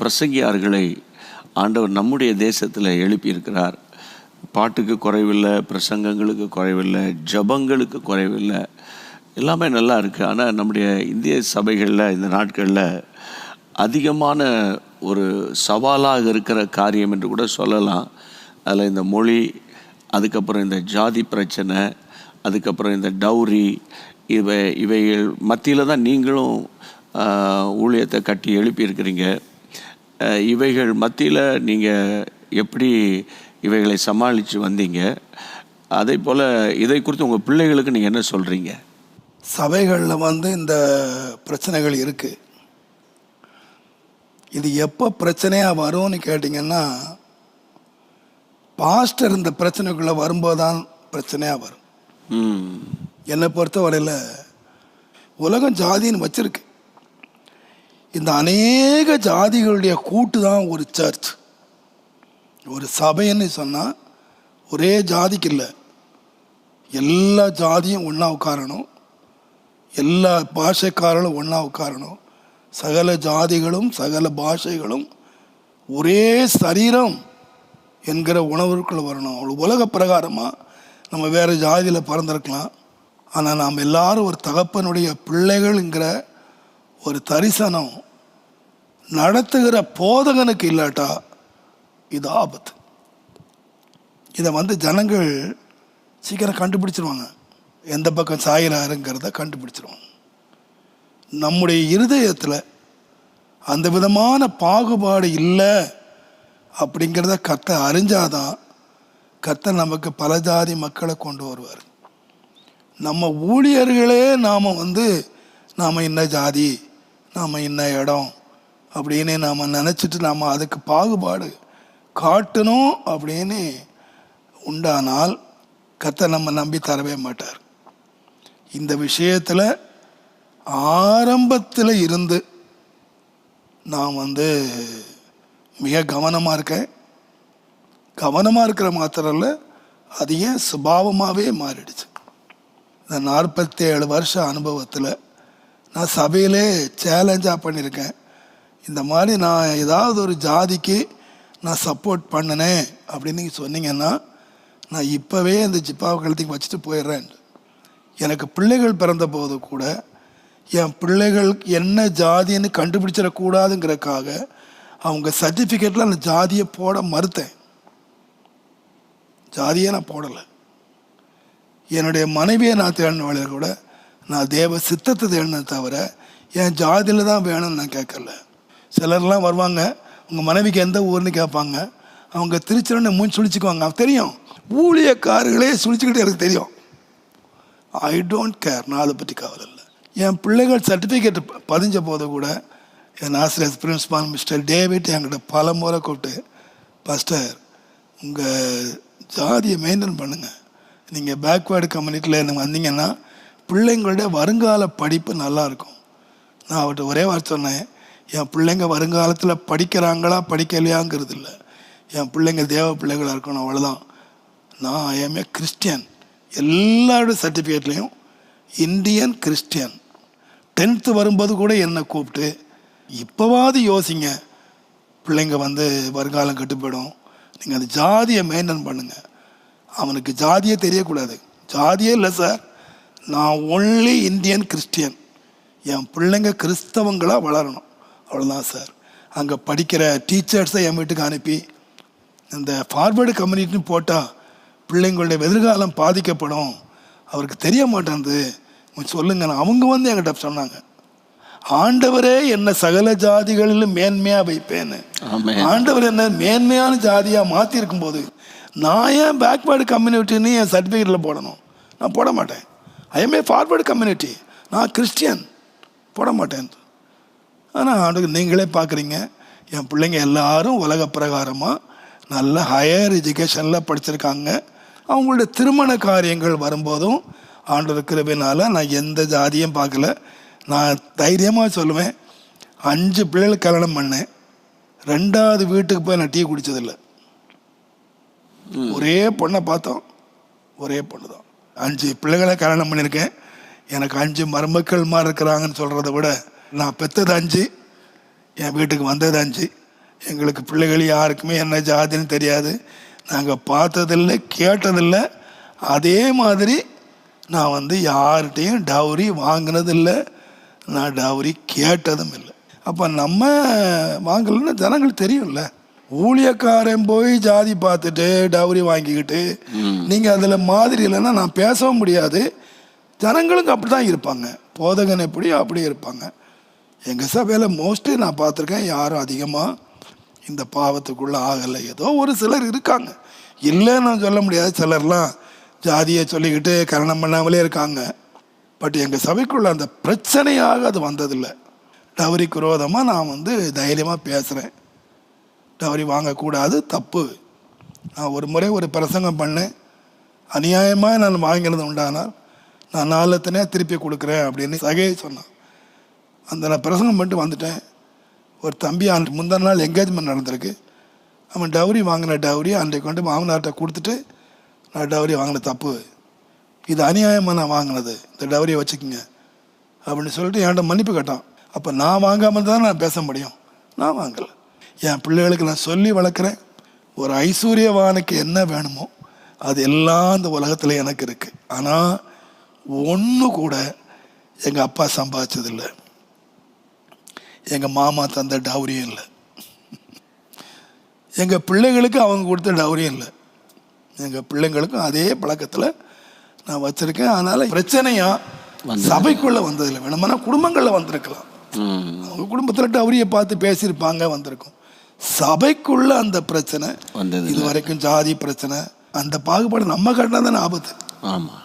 பிரசங்கியார்களை ஆண்டவர் நம்முடைய தேசத்தில் எழுப்பியிருக்கிறார். பாட்டுக்கு குறைவில்லை பிரசங்கங்களுக்கு குறைவில்லை ஜபங்களுக்கு குறைவில்லை. எல்லாமே நல்லா இருக்குது ஆனால் நம்முடைய இந்திய சபைகளில் இந்த நாட்களில் அதிகமான ஒரு சவாலாக இருக்கிற காரியம் என்று கூட சொல்லலாம். அதில் இந்த மொழி அதுக்கப்புறம் இந்த ஜாதி பிரச்சனை அதுக்கப்புறம் இந்த டௌரி இவை இவைகள் மத்தியில் தான் நீங்களும் ஊழியத்தை கட்டி எழுப்பியிருக்கிறீங்க. இவைகள் மத்தியில் நீங்கள் எப்படி இவைகளை சமாளித்து வந்தீங்க? அதே போல் இதை குறித்து உங்கள் பிள்ளைகளுக்கு நீங்கள் என்ன சொல்கிறீங்க சபைகளில் வந்து இந்த பிரச்சனைகள் இருக்குது இது எப்போ பிரச்சனையாக வரும்னு கேட்டிங்கன்னா பாஸ்டர் இந்த பிரச்சனைக்குள்ளே வரும்போது தான் பிரச்சனையாக வரும் என்னை பொறுத்தவரையில் உலகம் ஜாதின்னு வச்சிருக்கு. இந்த அநேக ஜாதிகளுடைய கூட்டு தான் ஒரு சர்ச். ஒரு சபைன்னு சொன்னால் ஒரே ஜாதிக்கு இல்லை. எல்லா ஜாதியும் ஒன்றா உட்காரணும். எல்லா பாஷைக்காரர்களும் ஒன்றா உட்காரணும். சகல ஜாதிகளும் சகல பாஷைகளும் ஒரே சரீரம் என்கிற உணர்வுக்குள்ள வரணும். அவ்வளோ உலக பிரகாரமாக நம்ம வேறு ஜாதியில் பிறந்திருக்கலாம். ஆனால் நாம் எல்லாரும் ஒரு தகப்பனுடைய பிள்ளைகள்ங்கிற ஒரு தரிசனம் நடத்துகிற போதகனுக்கு இல்லாட்டா இது ஆபத்து. இதை வந்து ஜனங்கள் சீக்கிரம் கண்டுபிடிச்சிருவாங்க. எந்த பக்கம் சாயிறாருங்கிறத கண்டுபிடிச்சிருவாங்க. நம்முடைய இருதயத்தில் அந்த விதமான பாகுபாடு இல்லை அப்படிங்கிறத கத்த அறிஞ்சாதான் கத்தை நமக்கு பல ஜாதி மக்களை கொண்டு வருவார். நம்ம ஊழியர்களே நாம் வந்து நாம் இன்ன ஜாதி நாம் என்ன இடம் அப்படின்னு நாம் நினச்சிட்டு நாம் அதுக்கு பாகுபாடு காட்டணும் அப்படின்னு உண்டானால் கத்தை நம்ம நம்பி தரவே மாட்டார். இந்த விஷயத்தில் ஆரம்பத்தில் இருந்து நான் வந்து மிக கவனமாக இருக்கேன். கவனமாக இருக்கிற மாத்திரம் இல்லை அது ஏன் சுபாவமாகவே மாறிடுச்சு. இந்த நாற்பத்தி ஏழு வருஷ அனுபவத்தில் நான் சபையிலே சேலஞ்சாக பண்ணியிருக்கேன். இந்த மாதிரி நான் ஏதாவது ஒரு ஜாதிக்கு நான் சப்போர்ட் பண்ணினேன் அப்படின்னு நீங்கள் சொன்னீங்கன்னா நான் இப்போவே அந்த ஜிப்பாவை கழுத்துக்கு வச்சுட்டு போயிடுறேன். எனக்கு பிள்ளைகள் பிறந்த போது கூட என் பிள்ளைகள் என்ன ஜாதின்னு கண்டுபிடிச்சிடக்கூடாதுங்கிறக்காக அவங்க சர்டிஃபிகேட்டில் அந்த ஜாதியை போட மறுத்தேன். ஜாதியை நான் போடலை. என்னுடைய மனைவியை நான் தேடின வேலையில் கூட நான் தேவ சித்தத்தை தேடினேன் தவிர என் ஜாதியில் தான் வேணும்னு நான் கேட்கல. சிலர்லாம் வருவாங்க. உங்கள் மனைவிக்கு எந்த ஊர்னு கேட்பாங்க. அவங்க திருச்சிரன்னு மூஞ்சி சுழிச்சுக்குவாங்க. அவன் தெரியும். ஊழியக்காரர்களே சுழிச்சுக்கிட்டு எனக்கு தெரியும். ஐ டோன்ட் கேர் நான் அதை பற்றி கவலை இல்லை. என் பிள்ளைகள் சர்டிஃபிகேட் பதிஞ்ச போது கூட என் ஆசிரியர் பிரின்ஸ்பால் மிஸ்டர் டேவிட் என்கிட்ட பல முறை கூப்பிட்டு பாஸ்டர் உங்கள் ஜாதியை மெயின்டைன் பண்ணுங்கள் நீங்கள் பேக்வேர்டு கம்யூனிட்டியில் இருந்து வந்தீங்கன்னா பிள்ளைங்களுடைய வருங்கால படிப்பு நல்லாயிருக்கும் நான் அவர்கிட்ட ஒரே வார்த்தை சொன்னேன். என் பிள்ளைங்க வருங்காலத்தில் படிக்கிறாங்களா படிக்கலையாங்கிறது இல்லை என் பிள்ளைங்க தேவ பிள்ளைகளாக இருக்கணும் அவ்வளோதான் நான் ஐஎம்ஏ கிறிஸ்டியன் எல்லாரோட சர்டிஃபிகேட்லேயும் இந்தியன் கிறிஸ்டியன் டென்த்து வரும்போது கூட என்னை கூப்பிட்டு இப்போவாது யோசிங்க. பிள்ளைங்க வந்து வருங்காலம் கெட்டு போயிடும். நீங்கள் அந்த ஜாதியை மெயின்டைன் பண்ணுங்கள் அவனுக்கு ஜாதியே தெரியக்கூடாது. ஜாதியே இல்லை சார் நான் ஒன்லி இந்தியன் கிறிஸ்டியன் என் பிள்ளைங்க கிறிஸ்தவங்களாக வளரணும். அவ்வளோதான் சார். அங்கே படிக்கிற டீச்சர்ஸை என் வீட்டுக்கு அனுப்பி இந்த ஃபார்வேர்டு கம்யூனிட்டின்னு போட்டால் பிள்ளைங்களுடைய எதிர்காலம் பாதிக்கப்படும். அவருக்கு தெரிய மாட்டேங்குது கொஞ்சம் சொல்லுங்க அவங்க வந்து என்கிட்ட சொன்னாங்க. ஆண்டவரே என்ன சகல ஜாதிகளிலும் மேன்மையாக வைப்பேன்னு. ஆண்டவர் என்ன மேன்மையான ஜாதியாக மாற்றி இருக்கும்போது நான் ஏன் பேக்வேர்டு கம்யூனிட்டின்னு என் சர்டிஃபிகேட்டில் போடணும்? நான் போட மாட்டேன். ஐஎம்ஏ ஃபார்வேர்டு கம்யூனிட்டி நான் கிறிஸ்டியன் போட மாட்டேன். ஆனால் ஆண்டுக்கு நீங்களே பார்க்குறீங்க என் பிள்ளைங்க எல்லாரும் உலக பிரகாரமாக நல்ல ஹையர் எஜுகேஷனில் படிச்சிருக்காங்க. அவங்களுடைய திருமண காரியங்கள் வரும்போதும் ஆண்டவர் கிருபினால் நான் எந்த ஜாதியும் பார்க்கல. நான் தைரியமாக சொல்லுவேன். அஞ்சு பிள்ளைகள் கல்யாணம் பண்ணேன். ரெண்டாவது வீட்டுக்கு போய் நான் டீ குடித்ததில்லை ஒரே பொண்ணை பார்த்தோம். ஒரே பொண்ணு தான். அஞ்சு பிள்ளைகளை கல்யாணம் பண்ணியிருக்கேன். எனக்கு அஞ்சு மருமக்கள் மாதிரி இருக்கிறாங்கன்னு சொல்கிறத விட நான் பெற்றது அஞ்சு என் வீட்டுக்கு வந்தது அஞ்சு. எங்களுக்கு பிள்ளைகள் யாருக்குமே என்ன ஜாதின்னு தெரியாது. நாங்கள் பார்த்ததில்லை கேட்டதில்லை. அதே மாதிரி நான் வந்து யார்கிட்டையும் டவுரி வாங்கினதில்லை. நான் டவுரி கேட்டதும் இல்லை. அப்போ நம்ம வாங்கலைன்னு ஜனங்களுக்கு தெரியும்ல. ஊழியக்காரன் போய் ஜாதி பார்த்துட்டு டவுரி வாங்கிக்கிட்டு நீங்கள் அதில் மாதிரி இல்லைன்னா நான் பேசவும் முடியாது. ஜனங்களுக்கு அப்படி தான் இருப்பாங்க. போதகன் எப்படியோ அப்படியே இருப்பாங்க. எங்கள் சபையில் மோஸ்ட்லி நான் பார்த்துருக்கேன் யாரும் அதிகமாக இந்த பாவத்துக்குள்ளே ஆகலை. ஏதோ ஒரு சிலர் இருக்காங்க. இல்லைன்னு நான் சொல்ல முடியாது. சிலர்லாம் ஜாதியை சொல்லிக்கிட்டு கரணம் பண்ணாமலே இருக்காங்க. பட் எங்கள் சபைக்குள்ள அந்த பிரச்சனையாக அது வந்ததில்லை. டவரிக்கு விரோதமாக நான் வந்து தைரியமாக பேசுகிறேன் டவரி வாங்கக்கூடாது தப்பு. நான் ஒரு முறை ஒரு பிரசங்கம் பண்ணேன். அநியாயமாக நான் வாங்கினது உண்டானால் நான் நாலத்தனே திருப்பி கொடுக்குறேன் அப்படின்னு சகையை சொன்னான். அந்த நான் பிரசங்கம் பண்ணிட்டு வந்துட்டேன். ஒரு தம்பி அன்று முந்தின நாள் என்கேஜ்மெண்ட் நடந்திருக்கு. அவன் டவுரி வாங்கின டவுரி அன்றைக்கு கொண்டு மாமனார்கிட்ட கொடுத்துட்டு நான் டவுரி வாங்கின தப்பு. இது அநியாயமாக நான் வாங்கினது. இந்த டவுரியை வச்சுக்கோங்க. அப்படின்னு சொல்லிட்டு என்கிட்ட மன்னிப்பு கேட்டான். அப்போ நான் வாங்காமல் தான் நான் பேச முடியும்? நான் வாங்கலை. என் பிள்ளைகளுக்கு நான் சொல்லி வளர்க்குறேன். ஒரு ஐஸ்வர்யவானுக்கு என்ன வேணுமோ அது எல்லாம் இந்த உலகத்தில் எனக்கு இருக்குது ஆனால் ஒன்று கூட எங்கள் அப்பா சம்பாதிச்சதில்லை. எங்கள் மாமா தந்த டவுரியும் இல்லை. எங்கள் பிள்ளைகளுக்கு அவங்க கொடுத்த டவுரியும் இல்லை. எங்கள் பிள்ளைங்களுக்கும் அதே பழக்கத்தில் நான் வச்சுருக்கேன். அதனால் பிரச்சனையா சபைக்குள்ளே வந்ததில்லை. வேணுமானா குடும்பங்களில் வந்திருக்கலாம். அவங்க குடும்பத்தில் டவுரியை பார்த்து பேசியிருப்பாங்க வந்திருக்கும். சபைக்குள்ள அந்த பிரச்சனை இது வரைக்கும் ஜாதி பிரச்சனை அந்த பாகுபாடு நம்ம கட்டினா தானே ஆபத்து. ஆமாம்